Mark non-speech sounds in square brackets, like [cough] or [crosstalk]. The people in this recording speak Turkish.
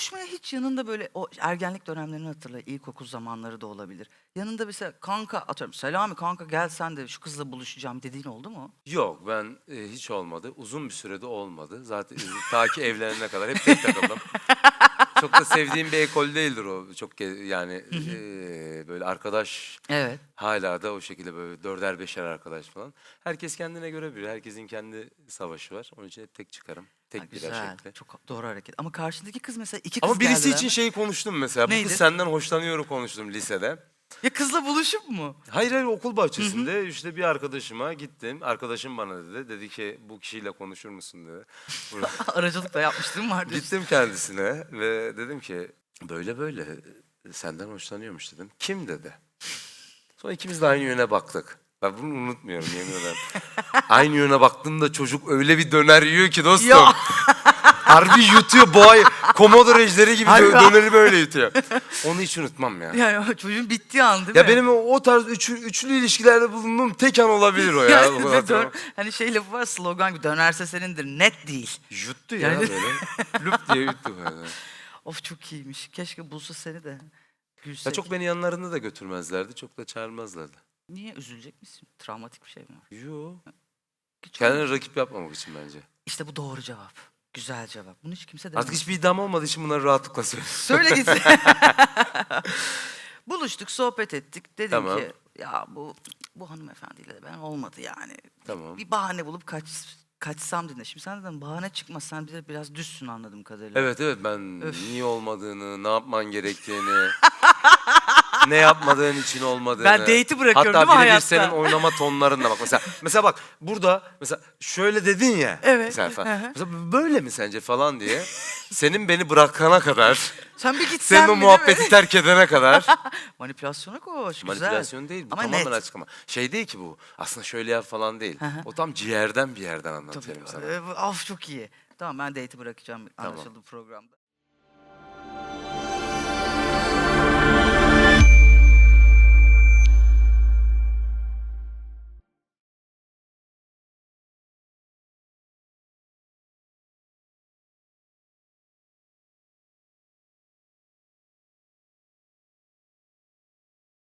buluşmaya hiç yanında böyle o ergenlik dönemlerini hatırla. ilkokul zamanları da olabilir. Yanında mesela kanka atıyorum Selami kanka gel sen de şu kızla buluşacağım dediğin oldu mu? Yok ben e, hiç olmadı. Uzun bir sürede olmadı. Zaten e, ta ki evlenene kadar hep tek takıldım. Çok da sevdiğim bir ekol değildir o. Çok ge- yani e, böyle arkadaş Evet. hala da o şekilde böyle dörder beşer arkadaş falan. Herkes kendine göre bir. Herkesin kendi savaşı var. Onun için hep tek çıkarım. Tek Ha, birer güzel. şekli. Çok doğru hareket. Ama karşındaki kız mesela iki kız Ama birisi geldiler. için şeyi konuştum mesela. Bu Neydi? kız senden hoşlanıyor konuştum lisede. Ya kızla buluşup mu? Hayır hayır okul bahçesinde işte bir arkadaşıma gittim. Arkadaşım bana dedi. Dedi ki bu kişiyle konuşur musun dedi. Burada- [laughs] Aracılık da yapmışlığım var diyorsun. Gittim kendisine ve dedim ki böyle böyle senden hoşlanıyormuş dedim. Kim dedi. Sonra ikimiz de aynı yöne baktık. Ben bunu unutmuyorum yemin ederim. [laughs] aynı yöne baktığımda çocuk öyle bir döner yiyor ki dostum. Ya. [laughs] Harbi yutuyor boğayı. Komodo ejderi gibi Harbi dö- ha. döneri böyle yutuyor. Onu hiç unutmam ya. Yani çocuğun bittiği an değil Ya mi? benim o, o tarz üçü, üçlü ilişkilerde bulunduğum tek an olabilir o ya. Yani Bu dön- hani şey lafı var slogan gibi dönerse senindir net değil. Yuttu ya Yani- böyle. Lüp diye yuttu böyle. [laughs] Of çok iyiymiş. Keşke bulsa seni de. Gülsek. Ya çok beni yanlarında da götürmezlerdi. Çok da çağırmazlardı. Niye üzülecek misin? Travmatik bir şey mi var? Yo. Hiç Kendine olmaz. rakip yapmamak için bence. İşte bu doğru cevap. Güzel cevap. Bunu hiç kimse demez. Artık hiçbir iddiam olmadığı için bunları rahatlıkla söylüyorum. [laughs] Söyle gitsin. [laughs] Buluştuk, sohbet ettik. Dedim Tamam. ki ya bu bu hanımefendiyle de ben olmadı yani. Tamam. Bir bahane bulup kaç kaçsam dedim. Şimdi sen dedim bahane çıkmaz. Sen bir de biraz düzsün anladığım kadarıyla. Evet evet ben niye olmadığını, ne yapman gerektiğini, [laughs] ne yapmadığın için olmadığını. Ben date'i bırakıyorum Hatta değil mi birebir hayatta? senin oynama tonlarında bak. Mesela mesela bak burada mesela şöyle dedin ya. Evet, Mesela, falan. mesela böyle mi sence falan diye. Senin beni bırakana kadar, Sen bir gitsen senin o mi, değil mi? muhabbeti terk edene kadar. [laughs] Manipülasyona koş. Manipülasyon güzel. değil bu Ama tamamen net. açıklama. Şey değil ki bu. Aslında şöyle yap falan değil. Hı o tam ciğerden bir yerden anlatıyorum sana. Ee, Of çok iyi. Tamam ben date'i bırakacağım anlaşıldı programda.